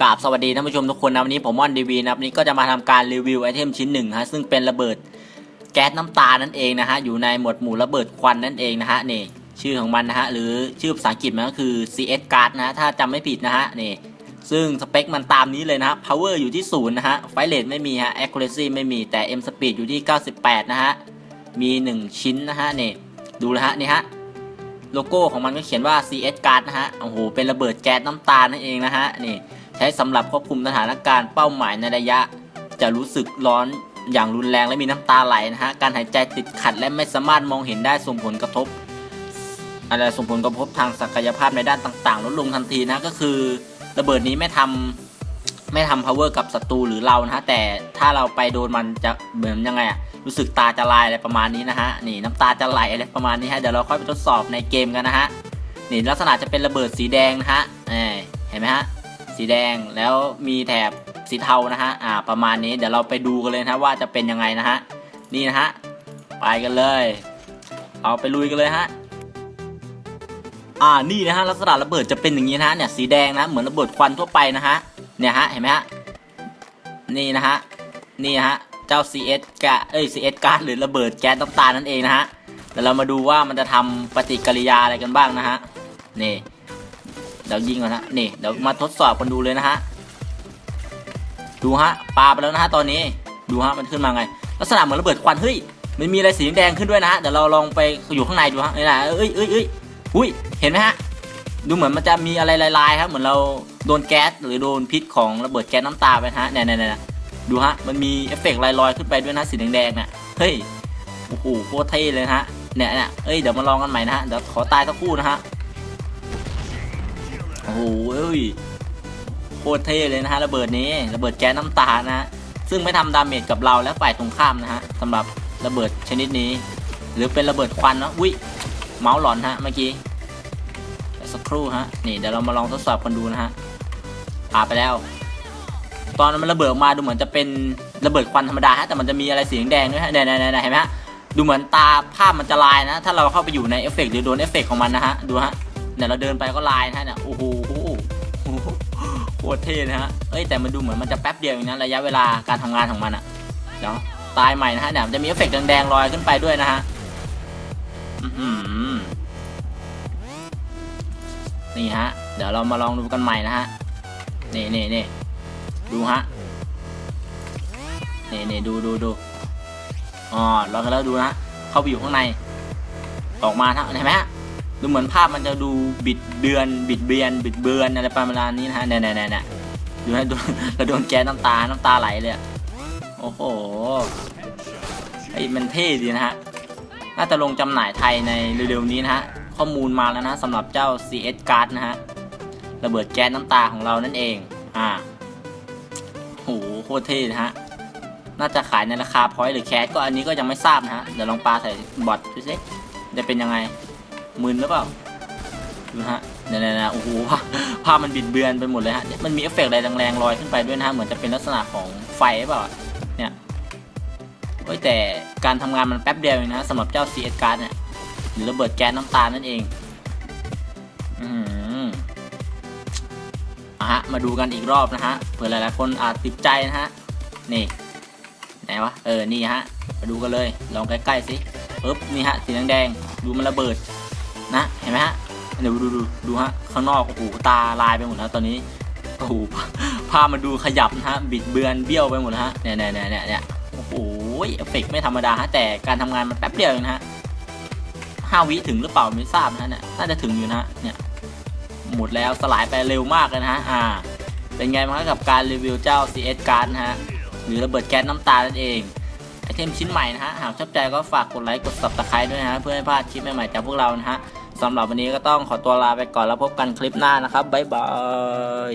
กราบสวัสดีท่านผู้ชมทุกคนนะวันนี้ผมม่อนดีวีนะวันนี้ก็จะมาทำการรีวิวไอเทมชิ้นหนึ่งฮะซึ่งเป็นระเบิดแก๊สน้ำตานั่นเองนะฮะอยู่ในหมวดหมู่ระเบิดควันนั่นเองนะฮะนี่ชื่อของมันนะฮะหรือชื่อภาษาอังกฤษมันก็คือ CS card นะะถ้าจำไม่ผิดนะฮะนี่ซึ่งสเปคมันตามนี้เลยนะฮะ power อยู่ที่ศูนย์นะฮะ ไฟเรทไม่มีฮะ accuracy ไม่มีแต่ m speed อยู่ที่ 98 นะฮะ มี 1 ชิ้นนะฮะนี่ดูนะฮะนี่ฮะ โลโก้ของมันก็เขียนว่า CS card นะฮะ โอ้โห เป็นระเบิดแก๊สน้ำตาลนั่นเองนะฮะ นี่ ใช้สำหรับควบคุมสถานการณ์เป้าหมายในระยะ จะรู้สึกร้อนอย่างรุนแรงและมีน้ำตาไหลนะฮะ การหายใจติดขัดและไม่สามารถมองเห็นได้ส่งผลกระทบอะไรส่งผลกระทบทางศักยภาพในด้านต่างๆ ลดลงทันทีนะก็คือระเบิดนี้ไม่ทำไม่ทำ power กับศัตรูหรือเรานะฮะแต่ถ้าเราไปโดนมันจะเหมือนยังไงอะ รู้สึกตาจะลายอะไรประมาณนี้นะฮะนี่น้ำตาจะไหลอะไรประมาณนี้ฮะเดี๋ยวเราค่อยไปทดสอบในเกมกันนะฮะนี่ลักษณะจะเป็นระเบิดสีแดงนะฮะเอ้ยเห็นไหมฮะสีแดงแล้วมีแถบสีเทานะฮะอ่าประมาณนี้เดี๋ยวเราไปดูกันเลยนะว่าจะเป็นยังไงนะฮะนี่นะฮะไปกันเลย เอาไปลุยกันเลยฮะอ่านี่นะฮะลักษณะระเบิดจะเป็นอย่างนี้นะฮะเนี่ยสีแดงนะเหมือนระเบิดควันทั่วไปนะฮะเนี่ยฮะเห็นไหมฮะนี่นะฮะนี่ฮะ เจ้า CS กะเอ้ย CS การหรือระเบิดแก๊สน้ำตาลนั่นเองนะฮะเดี๋ยวเรามาดูว่ามันจะทำปฏิกิริยาอะไรกันบ้างนะฮะนี่เดี๋ยวยิงก่อนนะนี่เดี๋ยวมาทดสอบกันดูเลยนะฮะดูฮะปาไปแล้วนะฮะตอนนี้ดูฮะมันขึ้นมาไง ลักษณะเหมือนระเบิดควันเฮ้ยมันมีอะไรสีแดงขึ้นด้วยนะฮะเดี๋ยวเราลองไปอยู่ข้างในดูฮะนี่นะเอ้ยเอ้ยเอ้ยอุ้ยเห็นไหมฮะดูเหมือนมันจะมีอะไรลายๆครับเหมือนเราโดนแก๊สหรือโดนพิษของระเบิดแก๊สน้ำตาไปนะฮะเนี่ยเนี่ยเนี่ย ดูฮะ มันมีเอฟเฟกต์ลอยๆขึ้นไปด้วยนะสีแดงๆเนี่ยเฮ้ย โอ้โหโคตรเท่เลยฮะ เนี่ยเนี่ยเอ้ย เดี๋ยวมาลองกันใหม่นะฮะ เดี๋ยวขอตายสักครู่นะฮะ โอ้โหเอ้ย โคตรเท่เลยนะฮะระเบิดนี้ ระเบิดแก๊สน้ำตานะฮะ ซึ่งไม่ทำดาเมจกับเราและฝ่ายตรงข้ามนะฮะสำหรับระเบิดชนิดนี้ หรือเป็นระเบิดควันนะอุ้ย เมาส์หลอนฮะเมื่อกี้สักครู่ฮะ นี่เดี๋ยวเรามาลองทดสอบกันดูนะฮะปาไปแล้ว ตอนมันระเบิดออกมาดูเหมือนจะเป็นระเบิดควันธรรมดาฮะแต่มันจะมีอะไรสีแดงด้วยฮะเนี่ยเนี่ยเนี่ยเห็นไหมฮะดูเหมือนตาภาพมันจะลายนะ ถ้าเราเข้าไปอยู่ในเอฟเฟกต์หรือโดนเอฟเฟกต์ของมันนะฮะดูฮะเนี่ยเราเดินไปก็ลายนะฮะเนี่ยโอ้โหโอ้โหโคตรเท่นะฮะเอ้ยแต่มันดูเหมือนมันจะแป๊บเดียวเองนะระยะเวลาการทำงานของมันอะเดี๋ยวตายใหม่นะฮะเนี่ยจะมีเอฟเฟกต์แดงๆลอยขึ้นไปด้วยนะฮะนี่ฮะ เดี๋ยวเรามาลองดูกันใหม่นะฮะ นี่นี่นี่ ดูฮะนี่นี่ดูดูดูอ๋อลองแล้วดูนะเข้าไปอยู่ข้างใน ออกมาทั้งเห็นไหมฮะดูเหมือนภาพมันจะดูบิดเบือน บิดเบียน บิดเบือนอะไรประมาณนี้นะฮะเนี่ยเนี่ยเนี่ยเน่ดูนะดูเราโดนแก๊สน้ำตา น้ำตาไหลเลยโอ้โหไอ้มันเท่ดีนะฮะน่าจะลงจำหน่ายไทยในเร็วๆนี้นะฮะข้อมูลมาแล้วนะสำหรับเจ้า CS card นะฮะระเบิดแก๊สน้ำตาของเรานั่นเอง อ่า โคตรเท่นะฮะ น่าจะขายในราคาพอยต์หรือแคสก็อันนี้ก็ยังไม่ทราบนะฮะ เดี๋ยวลองปาใส่บอทดูสิจะเป็นยังไงมึนหรือเปล่าดูฮะเนี่ยๆๆโอ้โหภาพามันบิดเบือนไปหมดเลยฮะ มันมีเอฟเฟกต์อะไรแรงๆลอยขึ้นไปด้วยนะฮะ เหมือนจะเป็นลักษณะของไฟหรือเปล่าเนี่ยเฮ้ยแต่การทำงานมันแป๊บเดียวเองนะสำหรับเจ้า CS card เนี่ยหรือระเบิดแก๊สน้ำตาลนั่นเองะฮะมาดูกันอีกรอบนะฮะเผื่อหลายๆคนอาจติดใจนะฮะนี่ไหนวะเออนี่ฮะมาดูกันเลยลองใกล้ๆสิปึ๊บนี่ฮะสีแดงๆดูมันระเบิดนะเห็นไหมฮะเดี๋ยวดูดูดูฮะข้างนอกโอ้โหตาลายไปหมดแล้วตอนนี้โอ้โหภาพมันดูขยับนะฮะบิดเบือนเบี้ยวไปหมดแล้วฮะเนี่ยเนี่ยเนี่ยเนี่ยโอ้โหเอฟเฟกไม่ธรรมดาฮะแต่การทำงานมันแป๊บเดียวเองนะฮะห้าวิถึงหรือเปล่าไม่ทราบนะฮะเนี่ยน่าจะถึงอยู่นะฮะเนี่ย หมดแล้วสลายไปเร็วมากเลยนะฮะอ่า เป็นไงบ้างกับการรีวิวเจ้า CS card นะฮะหรือระเบิดแก๊สน้ำตานั่นเองไอเทมชิ้นใหม่นะฮะหากชอบใจก็ฝากกดไลค์กด subscribe ด้วยนะฮะเพื่อไม่พลาดคลิปใหม่ๆจากพวกเรานะฮะสำหรับวันนี้ก็ต้องขอตัวลาไปก่อนแล้วพบกันคลิปหน้านะครับบ๊ายบาย